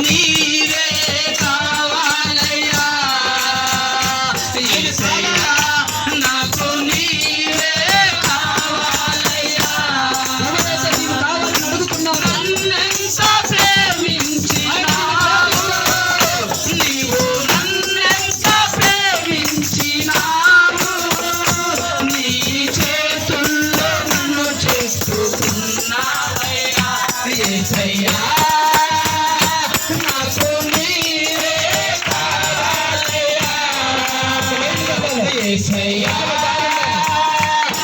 நீ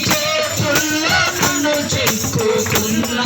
చేతుల్లో నన్ను చిక్కుకున్నావయ్యా